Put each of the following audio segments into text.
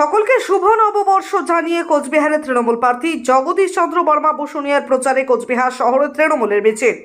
সকলকে শুভ নববর্ষ জানিয়ে কোচবিহারের তৃণমূল প্রার্থী জগদীশ চন্দ্র বর্মা বসুনিয়ার প্রচারে কোচবিহার শহরের তৃণমূলের মিছিল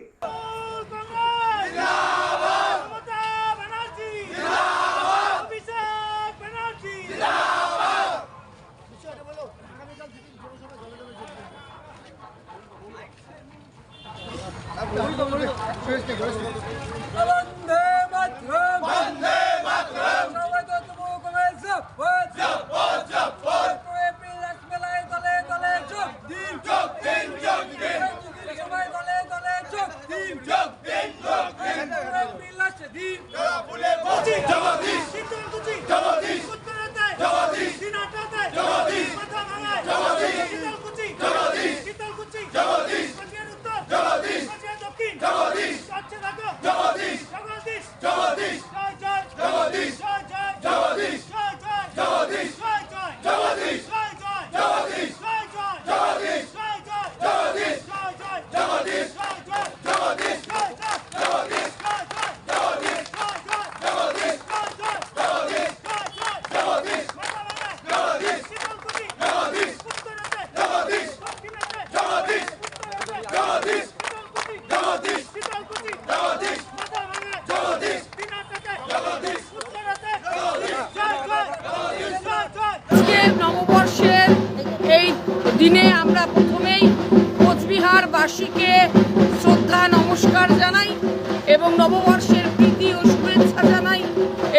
এবং নববর্ষের প্রীতি ও শুভেচ্ছা জানাই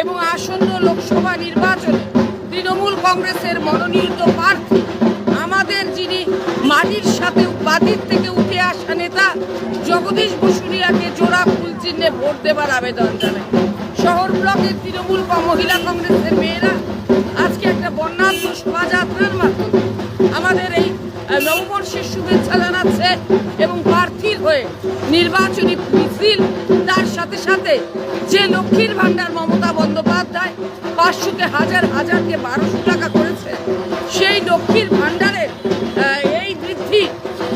এবং আসন্ন লোকসভা নির্বাচনে তৃণমূল কংগ্রেসের মনোনীত প্রার্থী, আমাদের যিনি মাটির সাথে বাদির থেকে উঠে আসা নেতা জগদীশ বসুরিয়াকে জোড়া ফুল চিহ্নে ভোট দেবার আবেদন জানাই। শহর ব্লকের তৃণমূল বা মহিলা কংগ্রেসের মেয়েরা আজকে একটা বর্ণাঢ্য শোভাযাত্রার মাধ্যমে আমাদের এই নববর্ষের শুভেচ্ছা জানাচ্ছে এবং প্রার্থীর হয়ে নির্বাচনী মিছিল সাথে সাথে যে লক্ষ্মীর ভাণ্ডার মমতা বন্দ্যোপাধ্যায় পাঁচশোকে হাজার হাজারকে বারোশো টাকা করেছে সেই লক্ষ্মীর ভাণ্ডারের আহ, এই বৃদ্ধি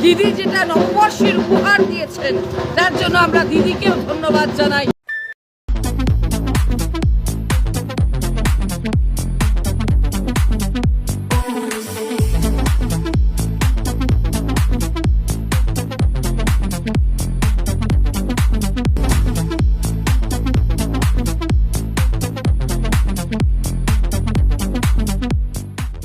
দিদি যেটা নববর্ষের উপহার দিয়েছেন তার জন্য আমরা দিদিকেও ধন্যবাদ জানাই।